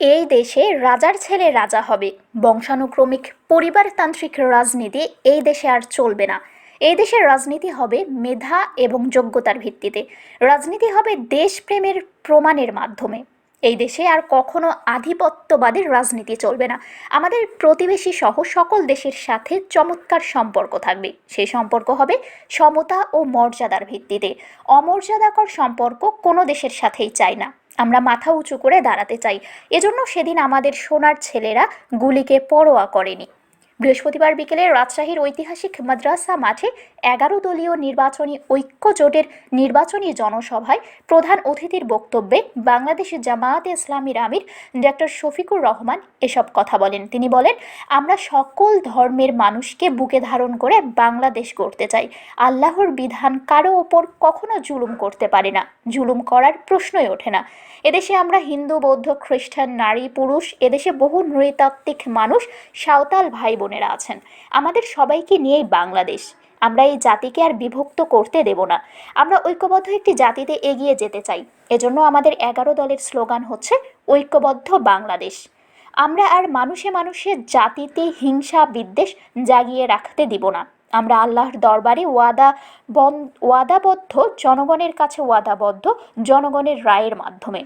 এই দেশে রাজার ছেলে রাজা হবে। বংশানুক্রমিক পরিবারতান্ত্রিক রাজনীতি এই দেশে আর চলবে না। এই দেশের রাজনীতি হবে মেধা এবং যোগ্যতার ভিত্তিতে। রাজনীতি হবে দেশপ্রেমের প্রমাণের মাধ্যমে। এই দেশে আর কখনো আধিপত্যবাদের রাজনীতি চলবে না। আমাদের প্রতিবেশী সহ সকল দেশের সাথে চমৎকার সম্পর্ক থাকবে। সেই সম্পর্ক হবে সমতা ও মর্যাদার ভিত্তিতে। অমর্যাদাকর সম্পর্ক কোনো দেশের সাথেই চাই না। আমরা মাথা উঁচু করে দাঁড়াতে চাই। এজন্য সেদিন আমাদের সোনার ছেলেরা গুলিকে পরোয়া করেনি। বৃহস্পতিবার বিকেলে রাজশাহীর ঐতিহাসিক মাদ্রাসা মাঠে এগারো দলীয় নির্বাচনী ঐক্য জোটের নির্বাচনী জনসভায় প্রধান অতিথির বক্তব্যে বাংলাদেশ জামায়াতে ইসলামীর আমির ডক্টর শফিকুর রহমান এসব কথা বলেন। তিনি বলেন, আমরা সকল ধর্মের মানুষকে বুকে ধারণ করে বাংলাদেশ গড়তে চাই। আল্লাহর বিধান কারও ওপর কখনো জুলুম করতে পারে না। জুলুম করার প্রশ্নই ওঠে না। এদেশে আমরা হিন্দু, বৌদ্ধ, খ্রিস্টান, নারী, পুরুষ, এদেশে বহু নৃতাত্ত্বিক মানুষ, সাঁওতাল ভাই বোনেরা আছেন। আমাদের সবাইকে নিয়েই বাংলাদেশ। আমরা এই জাতিকে আর বিভক্ত করতে দেব না। আমরা ঐক্যবদ্ধ একটি জাতিতে এগিয়ে যেতে চাই। এজন্য আমাদের এগারো দলের স্লোগান হচ্ছে ঐক্যবদ্ধ বাংলাদেশ। আমরা আর মানুষে মানুষে জাতিতে হিংসা, বিদ্বেষ জাগিয়ে রাখতে দিব না। আমরা আল্লাহর দরবারে ওয়াদা ওয়াদাবদ্ধ, জনগণের কাছে ওয়াদাবদ্ধ, জনগণের রায়ের মাধ্যমে।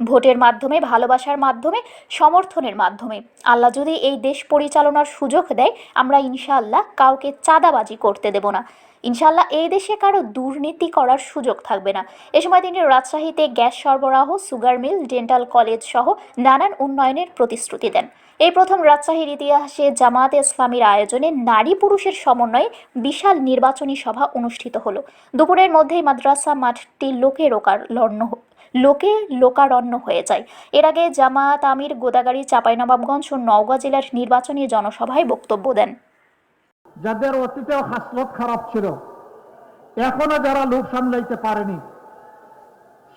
ভোটের মাধ্যমে, ভালোবাসার মাধ্যমে, সমর্থনের মাধ্যমে। আল্লাহ যদি এই দেশ পরিচালনার সুযোগ দেয়, আমরা ইনশাআল্লাহ কাউকে চাঁদাবাজি করতে দেব না। ইনশাআল্লাহ এই দেশে কারও দুর্নীতি করার সুযোগ থাকবে না। এ সময় তিনি রাজশাহীতে গ্যাস সরবরাহ, সুগার মিল, ডেন্টাল কলেজ সহ নানান উন্নয়নের প্রতিশ্রুতি দেন। এই প্রথম রাজশাহীর ইতিহাসে জামায়াতে ইসলামীর আয়োজনে নারী পুরুষের সমন্বয়ে বিশাল নির্বাচনী সভা অনুষ্ঠিত হলো। দুপুরের মধ্যেই মাদ্রাসা মাঠটি লোকে রোকারণ্য লোকে লোকারণ্য হয়ে যায়। এর আগে জামায়াত আমির গোদাগাড়ি চাঁপাইনবাবগঞ্জ ও নওগাঁ জেলার নির্বাচনী জনসভায় বক্তব্য দেন। যাদের অতীতেও হাসলত খারাপ ছিল, এখনও যারা লোক সামলাইতে পারেনি,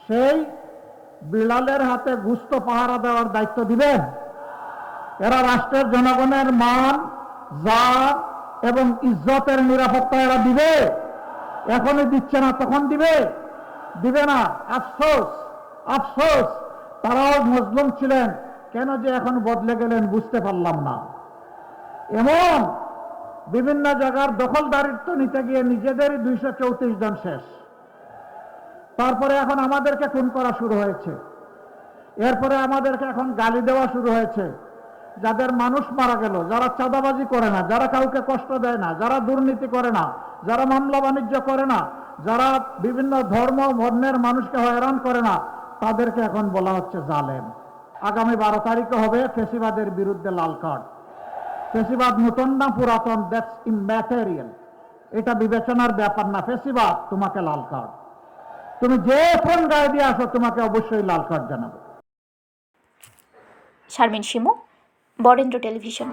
সেই বিড়ালের হাতে গুস্ত পাহারা দেওয়ার দায়িত্ব দিবেন এরা রাষ্ট্রের জনগণের মান, জাত এবং ইজ্জতের নিরাপত্তা এরা দিবে। এখনই দিচ্ছে না, তখন দিবে। দিবে না। আফসোস আফসোস। তারাও মজলুম ছিলেন। কেন যে এখন বদলে গেলেন বুঝতে পারলাম না। এমন বিভিন্ন জায়গার দখলদারিত্ব নিতে গিয়ে নিজেদেরই দুইশো চৌত্রিশ জন শেষ। তারপরে এখন আমাদেরকে খুন করা শুরু হয়েছে। এরপরে আমাদেরকে এখন গালি দেওয়া শুরু হয়েছে। যাদের মানুষ মারা গেল, যারা চাঁদাবাজি করে না, যারা কাউকে কষ্ট দেয় না, যারা দুর্নীতি করে না যারা মামলা বাণিজ্য করে না, যারা বিভিন্ন ধর্ম বর্ণের মানুষকে হয়রান করে না, তাদেরকে এখন বলা হচ্ছে জালেম। আগামী বারো তারিখে হবে ফেসিবাদের বিরুদ্ধে লাল কার্ড ফেসিবাদ নতুন না পুরাতন? দ্যাটস ইম্যাটেরিয়াল এটা বিবেচনার ব্যাপার না। ফেসিবাদ, তোমাকে লাল কার্ড তুমি যে ফোন গায়ে দিয়ে আসো, তোমাকে অবশ্যই লাল কার্ড জানাব। শারমিন শিমু, বরেন্দ্র টেলিভিশন।